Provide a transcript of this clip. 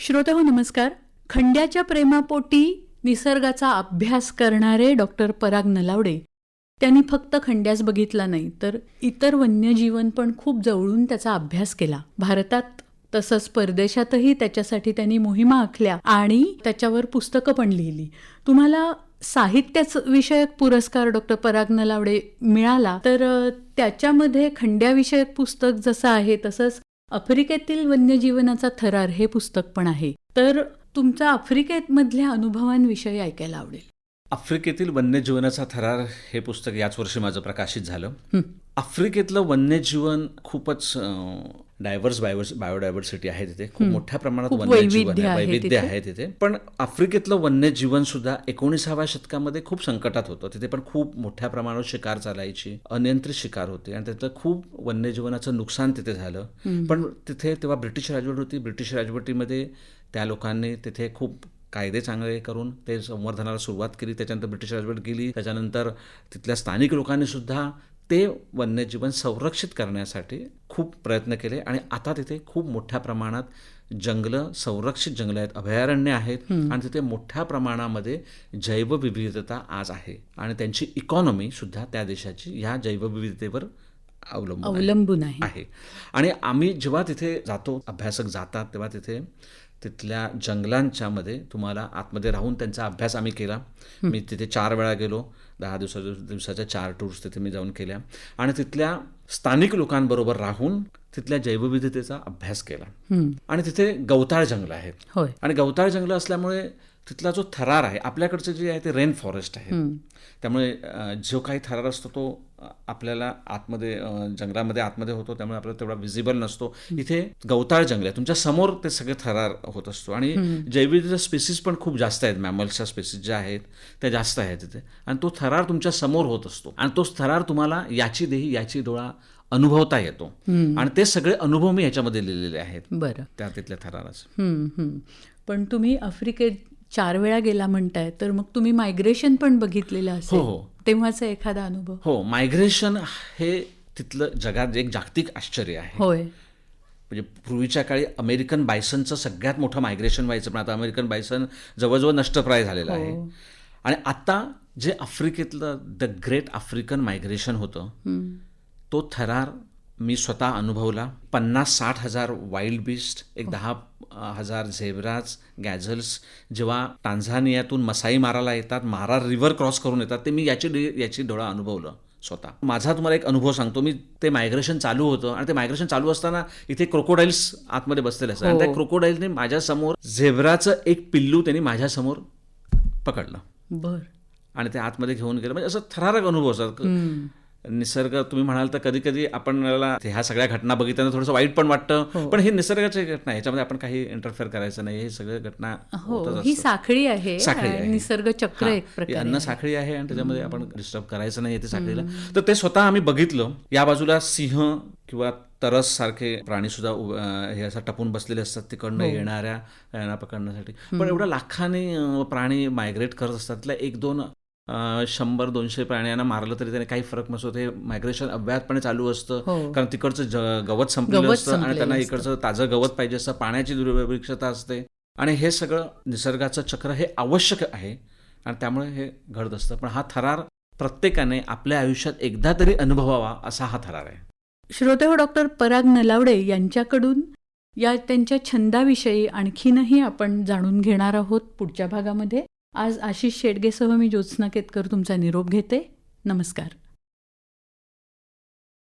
श्रोते हो नमस्कार. खंड्याच्या प्रेमापोटी निसर्गाचा अभ्यास करणारे डॉक्टर पराग नलावडे. त्यांनी फक्त खंड्यास बघितला नाही तर इतर वन्यजीवन पण खूप जवळून त्याचा अभ्यास केला. भारतात तसंच परदेशातही त्याच्यासाठी त्यांनी मोहिमा आखल्या आणि त्याच्यावर पुस्तकं पण लिहिली. तुम्हाला साहित्याच विषयक पुरस्कार डॉक्टर पराग नलावडे मिळाला तर त्याच्यामध्ये खंड्याविषयक पुस्तक जसं आहे तसंच आफ्रिकेतील वन्यजीवनाचा थरार हे पुस्तक पण आहे. तर तुमचा आफ्रिकेमधल्या अनुभवांविषयी ऐकायला आवडेल. आफ्रिकेतील वन्यजीवनाचा थरार हे पुस्तक याच वर्षी माझं प्रकाशित झालं. आफ्रिकेतलं वन्यजीवन खूपच डायव्हर्स बायोवर्स बायोडायव्हर्सिटी आहे तिथे. खूप मोठ्या प्रमाणात वन्यजीवन आहे वैविध्य तिथे. आहे तिथे. पण आफ्रिकेतलं वन्यजीवन सुद्धा एकोणीसाव्या शतकामध्ये खूप संकटात होतं. तिथे पण खूप मोठ्या प्रमाणावर शिकार चालायची अनियंत्रित शिकार होते. आणि त्यातलं खूप वन्यजीवनाचं नुकसान तिथे झालं. पण तिथे तेव्हा ब्रिटिश राजवट होती. ब्रिटिश राजवटीमध्ये त्या लोकांनी तिथे खूप कायदे चांगले करून ते संवर्धनाला सुरुवात केली. त्याच्यानंतर ब्रिटिश राजवट गेली. त्याच्यानंतर तिथल्या स्थानिक लोकांनी सुद्धा ते वन्यजीवन संरक्षित करण्यासाठी खूप प्रयत्न केले आणि आता तिथे खूप मोठ्या प्रमाणात जंगलं संरक्षित जंगलं आहेत अभयारण्य आहेत आणि तिथे मोठ्या प्रमाणामध्ये जैवविविधता आज आहे आणि त्यांची इकॉनॉमी सुद्धा त्या देशाची ह्या जैवविविधतेवर अवलंबून. अवलंबून आहे. आणि आम्ही जेव्हा तिथे जातो अभ्यासक जातात तेव्हा तिथे तिथल्या जंगलांच्या मध्ये तुम्हाला आतमध्ये राहून त्यांचा अभ्यास आम्ही केला. मी तिथे चार वेळा गेलो. दहा दिवसा दिवसाच्या चार टूर्स तिथे मी जाऊन केल्या. आणि तिथल्या स्थानिक लोकांबरोबर राहून तिथल्या जैवविविधतेचा अभ्यास केला. आणि तिथे गवताळ जंगलं आहेत. आणि गवताळ जंगलं असल्यामुळे तिथला जो थरार आहे आपल्याकडचं जे आहे ते रेन फॉरेस्ट आहे. त्यामुळे जो काही थरार असतो तो आपल्याला आतमध्ये जंगलामध्ये आतमध्ये होतो त्यामुळे आपल्याला तेवढा विजिबल नसतो. इथे गवताळ जंगल आहे. तुमच्यासमोर ते सगळे थरार होत असतो. आणि जैविक स्पेसिस पण खूप जास्त आहेत. मॅमल्सच्या स्पेसिस ज्या आहेत त्या जास्त आहेत तिथे. आणि तो थरार तुमच्यासमोर होत असतो. आणि तो थरार तुम्हाला याची देही याची डोळा अनुभवता येतो. आणि ते सगळे अनुभव मी ह्याच्यामध्ये लिहिलेले आहेत. बरं. त्या तिथल्या थराराचे. हं, हं. पण तुम्ही आफ्रिकेत चार वेळा गेला म्हणताय तर मग तुम्ही मायग्रेशन पण बघितलेलं असेल? हो, हो. तेव्हाचा एखादा अनुभव? हो मायग्रेशन हे तिथलं जगात एक जागतिक आश्चर्य आहे. होय. म्हणजे पूर्वीच्या काळी अमेरिकन बायसनचं सगळ्यात मोठं मायग्रेशन व्हायचं पण आता अमेरिकन बायसन जवळजवळ नष्टप्राय झालेलं आहे. आणि आता जे आफ्रिकेतलं द ग्रेट आफ्रिकन मायग्रेशन होतं तो थरार मी स्वतः अनुभवला. पन्नास साठ हजार वाईल्ड बिस्ट एक दहा अ, हजार झेब्राज गॅझल्स जेव्हा टांझानियातून मसाई माराला येतात मारा रिव्हर क्रॉस करून येतात ते मी याची याची डोळा अनुभवलं स्वतः. माझा तुम्हाला एक अनुभव सांगतो मी ते मायग्रेशन चालू होतं आणि ते मायग्रेशन चालू असताना इथे क्रोकोडाईल्स आतमध्ये बसलेले असतात. आणि त्या क्रोकोडाईल्सने माझ्यासमोर झेब्राचं एक पिल्लू त्यांनी माझ्यासमोर पकडलं. बर. आणि ते आतमध्ये घेऊन गेलं. म्हणजे असं थरारक अनुभव असतात. निसर्ग तुम्ही म्हणाल तर कधी कधी आपण ह्या सगळ्या घटना बघितल्यानं थोडंसं वाईट पण वाटतं. पण ही निसर्गाची घटना आहे ह्याच्यामध्ये आपण काही इंटरफेअर करायचं नाही. हे सगळ्या घटना हो ही. साखळी आहे साखळी आहे. निसर्ग चक्र हा, ही अन्न साखळी आहे आणि त्याच्यामध्ये आपण डिस्टर्ब करायचं नाही ते साखळीला. तर ते स्वतः आम्ही बघितलं. या बाजूला सिंह किंवा तरस सारखे प्राणी सुद्धा हे असं टपून बसलेले असतात. तिकडनं येणाऱ्या यांना पकडण्यासाठी. पण एवढ्या लाखांनी प्राणी मायग्रेट करत असतात. एक दोन शंभर दोनशे प्राण्यांना मारलं तरी त्याने काही फरक नसतो. ते मायग्रेशन अव्याहतपणे चालू असतं. हो. कारण तिकडचं ज- गवत संपलेलं असतं आणि त्यांना. इकडचं ताजं गवत पाहिजे असतं पाण्याची दुर्भिक्षता असते. आणि हे सगळं निसर्गाचं चक्र हे आवश्यक आहे आणि त्यामुळे हे घडत असतं. पण हा थरार प्रत्येकाने आपल्या आयुष्यात एकदा तरी अनुभवावा असा हा थरार आहे. श्रोते हो डॉक्टर पराग नलावडे यांच्याकडून या त्यांच्या छंदाविषयी आणखीनही आपण जाणून घेणार आहोत पुढच्या भागामध्ये. आज आशिष शेडगेसह मी ज्योत्स्ना केतकर तुमचा निरोप घेते. नमस्कार.